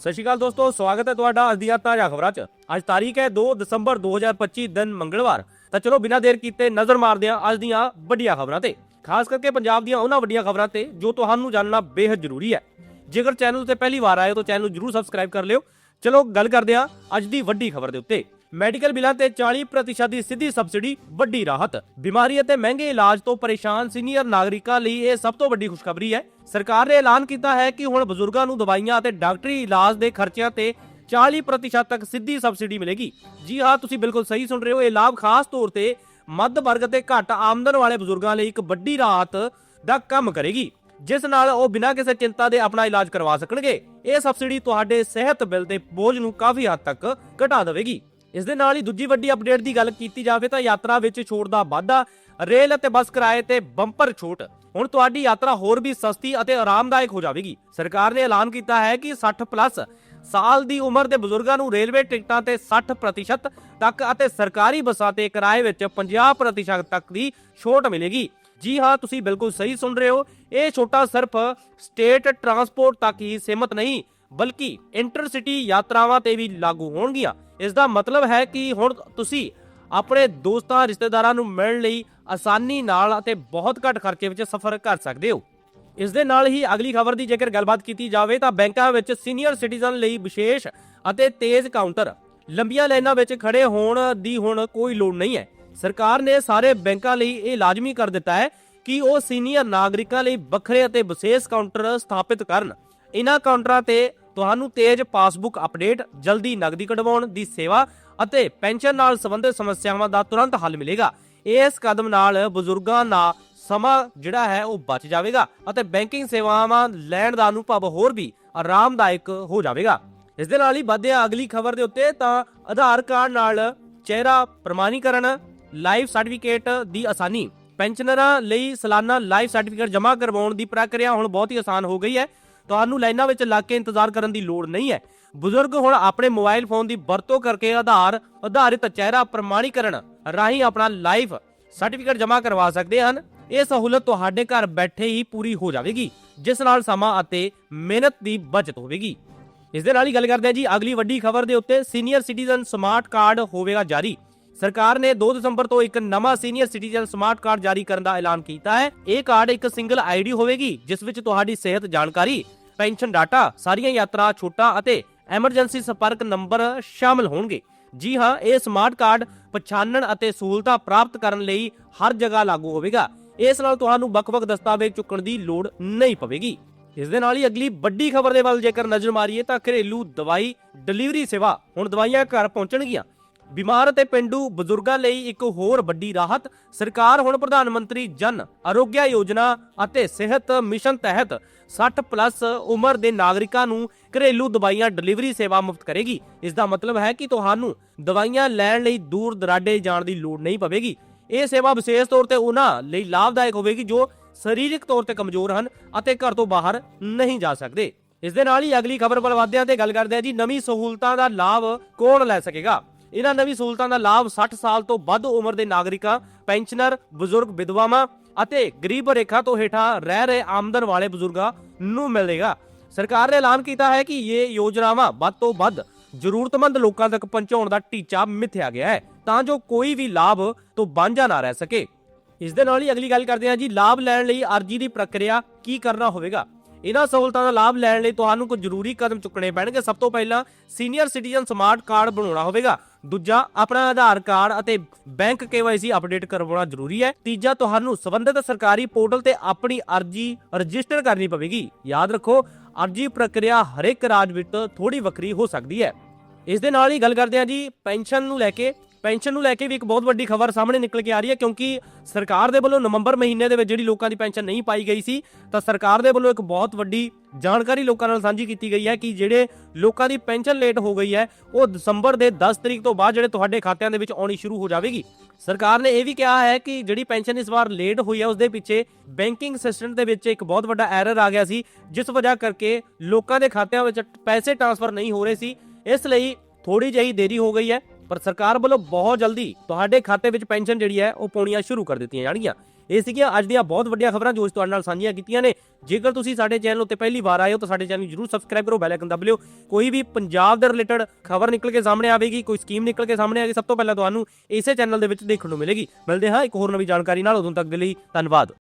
ਸਤਿ ਸ਼੍ਰੀ ਅਕਾਲ ਦੋਸਤੋ, ਸਵਾਗਤ ਹੈ ਤੁਹਾਡਾ ਅੱਜ ਦੀਆਂ ਤਾਜ਼ਾ ਖਬਰਾਂ 'ਚ। ਅੱਜ ਤਾਰੀਖ ਹੈ 2 ਦਸੰਬਰ 2025 ਦਿਨ ਮੰਗਲਵਾਰ। ਤਾਂ ਚਲੋ ਬਿਨਾਂ ਦੇਰ ਕੀਤੇ ਨਜ਼ਰ ਮਾਰਦੇ ਹਾਂ ਅੱਜ ਦੀਆਂ ਵੱਡੀਆਂ ਖਬਰਾਂ ਤੇ। ਖਾਸ ਕਰਕੇ ਪੰਜਾਬ ਦੀਆਂ ਉਹਨਾਂ ਵੱਡੀਆਂ ਖਬਰਾਂ ਤੇ ਜੋ ਤੁਹਾਨੂੰ ਜਾਣਨਾ ਬੇਹੱਦ ਜ਼ਰੂਰੀ ਹੈ। ਜੇਕਰ ਚੈਨਲ ਤੇ ਪਹਿਲੀ ਵਾਰ ਆਏ ਹੋ ਤਾਂ ਚੈਨਲ ਨੂੰ ਜਰੂਰ ਸਬਸਕ੍ਰਾਈਬ ਕਰ ਲਿਓ। ਚਲੋ ਗੱਲ ਕਰਦੇ ਹਾਂ ਅੱਜ ਦੀ ਵੱਡੀ ਖਬਰ ਦੇ ਉੱਤੇ। ਮੈਡੀਕਲ ਬਿੱਲਾਂ ਤੇ 40% ਦੀ ਸਿੱਧੀ ਸਬਸਿਡੀ, ਵੱਡੀ ਰਾਹਤ। ਬਿਮਾਰੀ ਅਤੇ ਮਹਿੰਗੇ ਇਲਾਜ ਤੋਂ ਪਰੇਸ਼ਾਨ ਸੀਨੀਅਰ ਨਾਗਰਿਕਾਂ ਲਈ ਇਹ ਸਭ ਤੋਂ ਵੱਡੀ ਖੁਸ਼ਖਬਰੀ ਹੈ। ਸਰਕਾਰ ਨੇ ਐਲਾਨ ਕੀਤਾ ਹੈ ਕਿ ਹੁਣ ਬਜ਼ੁਰਗਾਂ ਨੂੰ ਦਵਾਈਆਂ ਅਤੇ ਡਾਕਟਰੀ ਇਲਾਜ ਦੇ ਖਰਚਿਆਂ ਤੇ 40% ਤੱਕ ਸਿੱਧੀ ਸਬਸਿਡੀ ਮਿਲੇਗੀ। ਜੀ ਹਾਂ, ਤੁਸੀਂ ਬਿਲਕੁਲ ਸਹੀ ਸੁਣ ਰਹੇ ਹੋ। ਇਹ ਲਾਭ ਖਾਸ ਤੌਰ ਤੇ ਮੱਧ ਵਰਗ ਅਤੇ ਘੱਟ ਆਮਦਨ ਵਾਲੇ ਬਜ਼ੁਰਗਾਂ ਲਈ ਇੱਕ ਵੱਡੀ ਰਾਹਤ ਦਾ ਕੰਮ ਕਰੇਗੀ, ਜਿਸ ਨਾਲ ਉਹ ਬਿਨਾਂ ਕਿਸੇ ਚਿੰਤਾ ਦੇ ਆਪਣਾ ਇਲਾਜ ਕਰਵਾ ਸਕਣਗੇ। ਇਹ ਸਬਸਿਡੀ ਤੁਹਾਡੇ ਸਿਹਤ ਬਿੱਲ ਦੇ ਬੋਝ ਨੂੰ ਕਾਫੀ ਹੱਦ ਤੱਕ ਘਟਾ ਦੇਵੇਗੀ। ਇਸ ਦੇ ਨਾਲ ਹੀ ਦੂਜੀ ਵੱਡੀ ਅਪਡੇਟ ਦੀ ਗੱਲ ਕੀਤੀ ਜਾਵੇ ਤਾਂ ਯਾਤਰਾ ਵਿੱਚ ਛੋਟ ਦਾ ਵਾਧਾ, ਰੇਲ ਅਤੇ ਬੱਸ ਕਿਰਾਏ ਤੇ ਬੰਪਰ ਛੋਟ। ਹੁਣ ਤੁਹਾਡੀ ਯਾਤਰਾ ਹੋਰ ਵੀ ਸਸਤੀ ਅਤੇ ਆਰਾਮਦਾਇਕ ਹੋ ਜਾਵੇਗੀ। ਸਰਕਾਰ ਨੇ ਐਲਾਨ ਕੀਤਾ ਹੈ ਕਿ 60 ਪਲੱਸ ਸਾਲ ਦੀ ਉਮਰ ਦੇ ਬਜ਼ੁਰਗਾਂ ਨੂੰ ਰੇਲਵੇ ਟਿਕਟਾਂ ਤੇ 60% ਤੱਕ ਅਤੇ ਸਰਕਾਰੀ ਬੱਸਾਂ ਤੇ ਕਿਰਾਏ ਵਿੱਚ 50% ਤੱਕ ਦੀ ਛੋਟ ਮਿਲੇਗੀ। ਜੀ ਹਾਂ, ਤੁਸੀਂ ਬਿਲਕੁਲ ਸਹੀ ਸੁਣ ਰਹੇ ਹੋ। ਇਹ ਛੋਟਾ ਸਿਰਫ ਸਟੇਟ ਟਰਾਂਸਪੋਰਟ ਤੱਕ ਹੀ ਸੀਮਤ ਨਹੀਂ ਬਲਕਿ ਇੰਟਰਸਿਟੀ ਯਾਤਰਾਵਾਂ ਤੇ ਵੀ ਲਾਗੂ ਹੋਣਗੀਆਂ। ਇਸ ਦਾ ਮਤਲਬ ਹੈ ਕਿ ਹੁਣ ਤੁਸੀਂ ਆਪਣੇ ਦੋਸਤਾਂ, ਰਿਸ਼ਤੇਦਾਰਾਂ ਨੂੰ ਮਿਲਣ ਲਈ ਆਸਾਨੀ ਨਾਲ ਅਤੇ ਬਹੁਤ ਘੱਟ ਖਰਚੇ ਵਿੱਚ ਸਫ਼ਰ ਕਰ ਸਕਦੇ ਹੋ। ਇਸ ਦੇ ਨਾਲ ਹੀ ਅਗਲੀ ਖਬਰ ਦੀ ਜੇਕਰ ਗੱਲਬਾਤ ਕੀਤੀ ਜਾਵੇ ਤਾਂ ਬੈਂਕਾਂ ਵਿੱਚ ਸੀਨੀਅਰ ਸਿਟੀਜ਼ਨ ਲਈ ਵਿਸ਼ੇਸ਼ ਅਤੇ ਤੇਜ਼ ਕਾਊਂਟਰ ਲੰਬੀਆਂ ਲਾਈਨਾਂ ਵਿੱਚ ਖੜੇ ਹੋਣ ਦੀ ਹੁਣ ਕੋਈ ਲੋੜ ਨਹੀਂ ਹੈ। ਸਰਕਾਰ ਨੇ ਸਾਰੇ ਬੈਂਕਾਂ ਲਈ ਇਹ ਲਾਜ਼ਮੀ ਕਰ ਦਿੱਤਾ ਹੈ ਕਿ ਉਹ ਸੀਨੀਅਰ ਨਾਗਰਿਕਾਂ ਲਈ ਵੱਖਰੇ ਅਤੇ ਵਿਸ਼ੇਸ਼ ਕਾਊਂਟਰ ਸਥਾਪਿਤ ਕਰਨ। ਇਹਨਾਂ ਕਾਊਂਟਰਾਂ ਤੇ ਤੁਹਾਨੂੰ ਤੇਜ਼ ਪਾਸਬੁੱਕ ਅਪਡੇਟ, ਜਲਦੀ ਨਕਦੀ ਕਢਵਾਉਣ ਦੀ ਸੇਵਾ ਅਤੇ ਪੈਨਸ਼ਨ ਨਾਲ ਸੰਬੰਧਿਤ ਸਮੱਸਿਆਵਾਂ ਦਾ ਤੁਰੰਤ ਹੱਲ ਮਿਲੇਗਾ। ਇਸ ਕਦਮ ਨਾਲ ਬਜ਼ੁਰਗਾਂ ਦਾ ਸਮਾਂ ਜਿਹੜਾ ਹੈ ਉਹ ਬਚ ਜਾਵੇਗਾ ਅਤੇ ਬੈਂਕਿੰਗ ਸੇਵਾਵਾਂ ਲੈਣ ਦਾ ਅਨੁਭਵ ਹੋਰ ਵੀ ਆਰਾਮਦਾਇਕ ਹੋ ਜਾਵੇਗਾ। ਇਸ ਦੇ ਨਾਲ ਹੀ ਵਧਿਆ ਅਗਲੀ ਖਬਰ ਦੇ ਉੱਤੇ ਤਾਂ ਆਧਾਰ ਕਾਰਡ ਨਾਲ ਚਿਹਰਾ ਪ੍ਰਮਾਣੀਕਰਨ, ਲਾਈਫ ਸਰਟੀਫਿਕੇਟ ਦੀ ਆਸਾਨੀ। ਪੈਨਸ਼ਨਰਾਂ ਲਈ ਸਾਲਾਨਾ ਲਾਈਫ ਸਰਟੀਫਿਕੇਟ ਜਮ੍ਹਾਂ ਕਰਵਾਉਣ ਦੀ ਪ੍ਰਕਿਰਿਆ ਹੁਣ ਬਹੁਤ ਹੀ ਆਸਾਨ ਹੋ ਗਈ ਹੈ। ਤੁਹਾਨੂੰ ਲਾਈਨਾਂ ਵਿੱਚ ਲੱਗ ਕੇ ਇੰਤਜ਼ਾਰ ਕਰਨ ਦੀ ਲੋੜ ਨਹੀਂ ਹੈ। ਬਜ਼ੁਰਗ ਹੁਣ ਆਪਣੇ ਮੋਬਾਈਲ ਫੋਨ ਦੀ ਵਰਤੋਂ ਕਰਕੇ ਆਧਾਰ, ਆਧਾਰਿਤ ਚਿਹਰਾ ਪ੍ਰਮਾਣੀਕਰਨ ਰਾਹੀਂ ਆਪਣਾ ਲਾਈਫ ਸਰਟੀਫਿਕੇਟ ਜਮ੍ਹਾਂ ਕਰਵਾ ਸਕਦੇ ਹਨ। ਇਹ ਸਹੂਲਤ ਤੁਹਾਡੇ ਘਰ ਬੈਠੇ ਹੀ ਪੂਰੀ ਹੋ ਜਾਵੇਗੀ, ਜਿਸ ਨਾਲ ਸਮਾਂ ਅਤੇ ਮਿਹਨਤ ਦੀ ਬਚਤ ਹੋਵੇਗੀ। ਇਸ ਦੇ ਨਾਲ ਹੀ ਗੱਲ ਕਰਦੇ ਹਾਂ ਜੀ, ਅਗਲੀ ਵੱਡੀ ਖਬਰ ਦੇ ਉੱਤੇ ਸੀਨੀਅਰ ਸਿਟੀਜ਼ਨ ਸਮਾਰਟ ਕਾਰਡ ਹੋਵੇਗਾ ਜਾਰੀ। ਸਰਕਾਰ ਨੇ 2 ਦਸੰਬਰ ਤੋਂ ਇੱਕ ਨਵਾਂ ਸੀਨੀਅਰ ਸਿਟੀਜ਼ਨ ਸਮਾਰਟ ਕਾਰਡ ਜਾਰੀ ਕਰਨ ਦਾ ਐਲਾਨ ਕੀਤਾ ਹੈ। ਇਹ ਕਾਰਡ ਇੱਕ ਸਿੰਗਲ ਆਈਡੀ ਹੋਵੇਗੀ, ਜਿਸ ਵਿੱਚ ਤੁਹਾਡੀ ਸਿਹਤ ਜਾਣਕਾਰੀ ਪੈਨਸ਼ਨ ਡਾਟਾ, ਸਾਰੀਆਂ ਯਾਤਰਾ, ਛੋਟਾਂ ਅਤੇ ਐਮਰਜੈਂਸੀ ਸੰਪਰਕ ਨੰਬਰ ਸ਼ਾਮਲ ਹੋਣਗੇ। ਜੀ ਹਾਂ, ਇਹ ਸਮਾਰਟ ਕਾਰਡ ਪਛਾਣਨ ਅਤੇ ਸਹੂਲਤਾਂ ਪ੍ਰਾਪਤ ਕਰਨ ਲਈ ਹਰ ਜਗ੍ਹਾ ਲਾਗੂ ਹੋਵੇਗਾ। ਇਸ ਨਾਲ ਤੁਹਾਨੂੰ ਵੱਖ-ਵੱਖ ਦਸਤਾਵੇਜ਼ ਚੁੱਕਣ ਦੀ ਲੋੜ ਨਹੀਂ ਪਵੇਗੀ। ਇਸ ਦੇ ਨਾਲ ਹੀ ਅਗਲੀ ਵੱਡੀ ਖਬਰ ਦੇ ਵੱਲ ਜੇਕਰ ਨਜ਼ਰ ਮਾਰੀਏ ਤਾਂ ਘਰੇਲੂ ਦਵਾਈ ਡਿਲੀਵਰੀ ਸੇਵਾ ਹੁਣ ਦਵਾਈਆਂ ਘਰ ਪਹੁੰਚਣਗੀਆਂ। ਬਿਮਾਰ ਅਤੇ ਪਿੰਡੂ ਬਜ਼ੁਰਗਾਂ ਲਈ ਇੱਕ ਹੋਰ ਵੱਡੀ ਰਾਹਤ, ਸਰਕਾਰ ਹੁਣ ਪ੍ਰਧਾਨ ਮੰਤਰੀ ਜਨ ਆਰੋਗਿਆ ਯੋਜਨਾ ਅਤੇ ਸਿਹਤ ਮਿਸ਼ਨ ਤਹਿਤ 60 ਪਲੱਸ ਉਮਰ ਦੇ ਨਾਗਰਿਕਾਂ ਨੂੰ ਘਰੇਲੂ ਦਵਾਈਆਂ ਡਿਲੀਵਰੀ ਸੇਵਾ ਮੁਫਤ ਕਰੇਗੀ। ਇਸ ਦਾ ਮਤਲਬ ਹੈ ਕਿ ਤੁਹਾਨੂੰ ਦਵਾਈਆਂ ਲੈਣ ਲਈ ਦੂਰ ਦਰਾਡੇ ਜਾਣ ਦੀ ਲੋੜ ਨਹੀਂ ਪਵੇਗੀ। ਇਹ ਸੇਵਾ ਵਿਸ਼ੇਸ਼ ਤੌਰ ਤੇ ਉਹਨਾਂ ਲਈ ਲਾਭਦਾਇਕ ਹੋਵੇਗੀ ਜੋ ਸਰੀਰਕ ਤੌਰ ਤੇ ਕਮਜ਼ੋਰ ਹਨ ਅਤੇ ਘਰ ਤੋਂ ਬਾਹਰ ਨਹੀਂ ਜਾ ਸਕਦੇ। ਇਸ ਦੇ ਨਾਲ ਹੀ ਅਗਲੀ ਖਬਰ ਵੱਲ ਵਧਦੇ ਹਾਂ ਤੇ ਗੱਲ ਕਰਦੇ ਹਾਂ ਜੀ, ਨਵੀਂ ਸਹੂਲਤਾਂ ਦਾ ਲਾਭ ਕੌਣ ਲੈ ਸਕੇਗਾ? ਇਹਨਾਂ ਨਵੀਂ ਸਹੂਲਤਾਂ ਦਾ ਲਾਭ 60 ਸਾਲ ਤੋਂ ਵੱਧ ਉਮਰ ਦੇ ਨਾਗਰਿਕਾਂ, ਪੈਨਸ਼ਨਰ, ਬਜ਼ੁਰਗ, ਵਿਧਵਾਵਾਂ ਅਤੇ ਗਰੀਬ ਰੇਖਾ ਤੋਂ ਹੇਠਾਂ ਰਹਿ ਰਹੇ ਆਮਦਨ ਵਾਲੇ ਬਜ਼ੁਰਗਾਂ ਨੂੰ ਮਿਲੇਗਾ। ਸਰਕਾਰ ਨੇ ਐਲਾਨ ਕੀਤਾ ਹੈ ਕਿ ਇਹ ਯੋਜਨਾਵਾਂ ਵੱਧ ਤੋਂ ਵੱਧ ਜ਼ਰੂਰਤਮੰਦ ਲੋਕਾਂ ਤੱਕ ਪਹੁੰਚਾਉਣ ਦਾ ਟੀਚਾ ਮਿੱਥਿਆ ਗਿਆ ਹੈ, ਤਾਂ ਜੋ ਕੋਈ ਵੀ ਲਾਭ ਤੋਂ ਵਾਂਝਾ ਨਾ ਰਹਿ ਸਕੇ। ਇਸ ਦੇ ਨਾਲ ਹੀ ਅਗਲੀ ਗੱਲ ਕਰਦੇ ਹਾਂ ਜੀ, ਲਾਭ ਲੈਣ ਲਈ ਅਰਜੀ ਦੀ ਪ੍ਰਕਿਰਿਆ ਕੀ ਕਰਨਾ ਹੋਵੇਗਾ? ਇਹਨਾਂ ਸਹੂਲਤਾਂ ਦਾ ਲਾਭ ਲੈਣ ਲਈ ਤੁਹਾਨੂੰ ਕੁਝ ਜ਼ਰੂਰੀ ਕਦਮ ਚੁੱਕਣੇ ਪੈਣਗੇ। ਸਭ ਤੋਂ ਪਹਿਲਾਂ ਸੀਨੀਅਰ ਸਿਟੀਜ਼ਨ ਸਮਾਰਟ ਕਾਰਡ ਬਣਾਉਣਾ ਹੋਵੇਗਾ। ਦੂਜਾ, ਆਪਣਾ ਆਧਾਰ ਕਾਰਡ ਅਤੇ ਬੈਂਕ KYC ਅਪਡੇਟ ਕਰਵਾਉਣਾ ਜ਼ਰੂਰੀ ਹੈ। ਤੀਜਾ, ਤੁਹਾਨੂੰ ਸਬੰਧਤ ਸਰਕਾਰੀ ਪੋਰਟਲ ਤੇ ਆਪਣੀ ਅਰਜੀ ਰਜਿਸਟਰ ਕਰਨੀ ਪਵੇਗੀ। ਯਾਦ ਰੱਖੋ, ਅਰਜੀ ਪ੍ਰਕਿਰਿਆ ਹਰੇਕ ਰਾਜ ਵਿੱਚ ਥੋੜੀ ਵੱਖਰੀ ਹੋ ਸਕਦੀ ਹੈ। ਇਸ ਦੇ ਨਾਲ ਹੀ ਗੱਲ ਕਰਦੇ ਹਾਂ ਜੀ, ਪੈਨਸ਼ਨ ਨੂੰ ਲੈ ਕੇ ਪੈਨਸ਼ਨ ਨੂੰ ਲੈ ਕੇ ਵੀ ਇੱਕ ਬਹੁਤ ਵੱਡੀ ਖਬਰ ਸਾਹਮਣੇ ਨਿਕਲ ਕੇ ਆ ਰਹੀ ਹੈ, ਕਿਉਂਕਿ ਸਰਕਾਰ ਦੇ ਵੱਲੋਂ ਨਵੰਬਰ ਮਹੀਨੇ ਦੇ ਵਿੱਚ ਜਿਹੜੀ ਲੋਕਾਂ ਦੀ ਪੈਨਸ਼ਨ ਨਹੀਂ ਪਾਈ ਗਈ ਸੀ, ਤਾਂ ਸਰਕਾਰ ਦੇ ਵੱਲੋਂ ਇੱਕ ਬਹੁਤ ਵੱਡੀ ਜਾਣਕਾਰੀ ਲੋਕਾਂ ਨਾਲ ਸਾਂਝੀ ਕੀਤੀ ਗਈ ਹੈ ਕਿ ਜਿਹੜੇ ਲੋਕਾਂ ਦੀ ਪੈਨਸ਼ਨ ਲੇਟ ਹੋ ਗਈ ਹੈ, ਉਹ ਦਸੰਬਰ ਦੇ 10 ਤਰੀਕ ਤੋਂ ਬਾਅਦ ਜਿਹੜੇ ਤੁਹਾਡੇ ਖਾਤਿਆਂ ਦੇ ਵਿੱਚ ਆਉਣੀ ਸ਼ੁਰੂ ਹੋ ਜਾਵੇਗੀ। ਸਰਕਾਰ ਨੇ ਇਹ ਵੀ ਕਿਹਾ ਹੈ ਕਿ ਜਿਹੜੀ ਪੈਨਸ਼ਨ ਇਸ ਵਾਰ ਲੇਟ ਹੋਈ ਹੈ ਉਸ ਦੇ ਪਿੱਛੇ ਬੈਂਕਿੰਗ ਸਿਸਟਮ ਦੇ ਵਿੱਚ ਇੱਕ ਬਹੁਤ ਵੱਡਾ ਐਰਰ ਆ ਗਿਆ ਸੀ, ਜਿਸ ਵਜ੍ਹਾ ਕਰਕੇ ਲੋਕਾਂ ਦੇ ਖਾਤਿਆਂ ਵਿੱਚ ਪੈਸੇ ਟ੍ਰਾਂਸਫਰ ਨਹੀਂ ਹੋ ਰਹੇ ਸੀ, ਇਸ ਲਈ ਥੋੜੀ ਜਿਹੀ ਦੇਰੀ ਹੋ ਗਈ ਹੈ। ਪਰ ਸਰਕਾਰ ਵੱਲੋਂ ਬਹੁਤ ਜਲਦੀ ਤੁਹਾਡੇ ਖਾਤੇ ਵਿੱਚ ਪੈਨਸ਼ਨ ਜਿਹੜੀ ਹੈ, ਉਹ ਪਾਉਣੀਆਂ ਸ਼ੁਰੂ ਕਰ ਦਿੱਤੀਆਂ ਜਾਣਗੀਆਂ। ਇਹ ਸੀਗੀਆਂ ਅੱਜ ਦੀਆਂ ਬਹੁਤ ਵੱਡੀਆਂ ਖਬਰਾਂ ਜੋ ਅਸੀਂ ਤੁਹਾਡੇ ਨਾਲ ਸਾਂਝੀਆਂ ਕੀਤੀਆਂ ਨੇ। ਜੇਕਰ ਤੁਸੀਂ ਸਾਡੇ ਚੈਨਲ ਉੱਤੇ ਪਹਿਲੀ ਵਾਰ ਆਏ ਹੋ ਤਾਂ ਸਾਡੇ ਚੈਨਲ ਨੂੰ ਜਰੂਰ ਸਬਸਕ੍ਰਾਈਬ ਕਰੋ, ਬੈਲ ਆਈਕਨ ਦਬ ਲਿਓ ਕੋਈ ਵੀ ਪੰਜਾਬ ਦੇ ਰਿਲੇਟਡ ਖਬਰ ਨਿਕਲ ਕੇ ਸਾਹਮਣੇ ਆਵੇਗੀ, ਕੋਈ ਸਕੀਮ ਨਿਕਲ ਕੇ ਸਾਹਮਣੇ ਆਵੇਗੀ, ਸਭ ਤੋਂ ਪਹਿਲਾਂ ਤੁਹਾਨੂੰ ਇਸੇ ਚੈਨਲ ਦੇ ਵਿੱਚ ਦੇਖਣ ਨੂੰ ਮਿਲੇਗੀ। ਮਿਲਦੇ ਹਾਂ ਇੱਕ ਹੋਰ ਨਵੀਂ ਜਾਣਕਾਰੀ ਨਾਲ। ਉਦੋਂ ਤੱਕ ਦੇ ਲਈ ਧੰਨਵਾਦ।